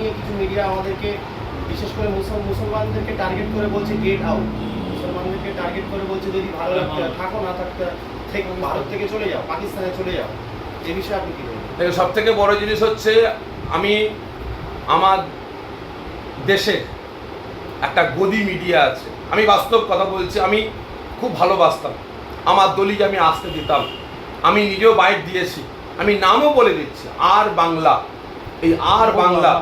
নিয়ে কিছু মিডিয়া আমাদেরকে বিশেষ করে মুসল মুসলমানদেরকে টার্গেট করে বলছে গেট আউট মুসলমানদেরকে টার্গেট করে বলছে যদি ভালো লাগতে থাকো না থাকতে থেকে ভারত থেকে চলে যাও পাকিস্তানে চলে যাও। এ বিষয়ে আপনি কি বলবেন? দেখো সব থেকে বড় জিনিস হচ্ছে আমি আমার দেশে একটা গদি মিডিয়া আছে। আমি বাস্তব কথা বলছি আমি খুব ভালোবাসতাম। আমার দলিকে আমি আসতে দিতাম। আমি নিজেও বাইট দিয়েছি। আমি নামও বলে দিচ্ছি আর বাংলা। এই আর বাংলা,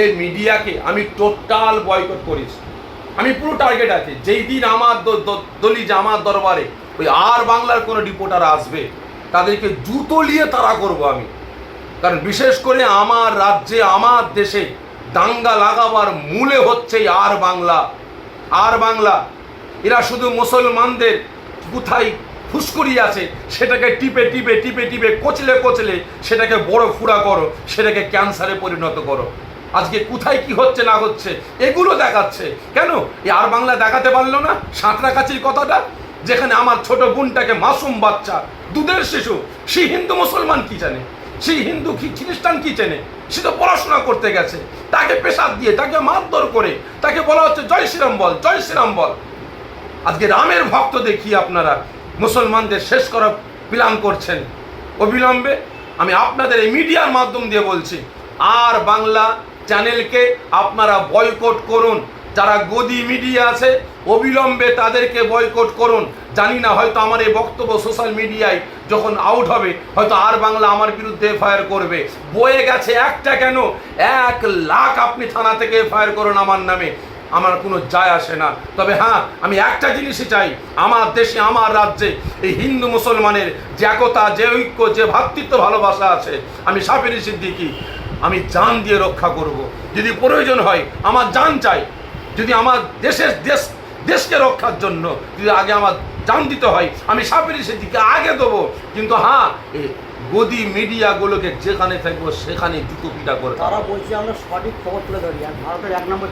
এই মিডিয়াকে আমি টোটাল বয়কট করেছি। আমি পুরো টার্গেট আছে। যেই দিন আমার দলি যে আমার দরবারে ওই আর বাংলার কোনো রিপোর্টার আসবে, তাদেরকে জুতো নিয়ে তারা করব আমি। কারণ বিশেষ করে আমার রাজ্যে, আমার দেশে দাঙ্গা লাগাবার মূলে হচ্ছে আর বাংলা। আর বাংলা, এরা শুধু মুসলমানদের কোথায় ফুসকুড়ি আছে, সেটাকে টিপে টিপে টিপে টিপে, কচলে কচলে সেটাকে বড় ফুড়া করো, সেটাকে ক্যান্সারে পরিণত করো। আজকে কোথায় কি হচ্ছে, না হচ্ছে, এগুলো দেখাচ্ছে। কেন? আর বাংলা দেখাতে পারল না, সাঁতরাকাছির কথাটা? যেখানে আমার ছোট বোনটাকে মাসুম বাচ্চা, দুধের শিশু, সে হিন্দু মুসলমান কি জানে? সেই হিন্দু খ্রিস্টান কি চেনে? সে তো পড়াশোনা করতে গেছে, তাকে পেশাদ দিয়ে, তাকে মারধর করে, তাকে বলা হচ্ছে জয় শ্রীরাম বল, জয় শ্রীরাম বল। আজকে রামের ভক্ত দেখি আপনারা মুসলমানদের শেষ করার প্ল্যান করছেন। অবিলম্বে আমি আপনাদের এই মিডিয়ার মাধ্যম দিয়ে বলছি, আর বাংলা চ্যানেলকে আপনারা বয়কট করুন। যারা গদি মিডিয়া আছে, অবিলম্বে তাদেরকে বয়কট করুন। জানি না, হয়তো আমার এই বক্তব্য সোশ্যাল মিডিয়ায় যখন আউট হবে, হয়তো আর বাংলা আমার বিরুদ্ধে এফআইআর করবে। বয়ে গেছে একটা কেন? এক লাখ আপনি থানা থেকে এফআইআর করুন আমার নামে। আমার কোনো যায় আসে না। তবে হ্যাঁ আমি একটা জিনিসই চাই। আমার দেশে, আমার রাজ্যে এই হিন্দু মুসলমানের যে একতা, যে ঐক্য, যে ভ্রাতৃত্ব ভালোবাসা আছে, আমি সাপেরি সিদ্দিকি, আমি জান দিয়ে রক্ষা করব। যদি প্রয়োজন হয়, আমার জান চাই। যদি আমার দেশের দেশ, দেশকে রক্ষার জন্য যদি আগে আমার জান দিতে হয়, আমি সাপেরি সিদ্দিকে আগে দেবো। কিন্তু হ্যাঁ গদি মিডিয়াগুলোকে যেখানে থাকব সেখানে জুতো পিটা করে তারা বলছে আমরা সঠিক খবর তুলে ধরি। আর ভারতের এক নম্বর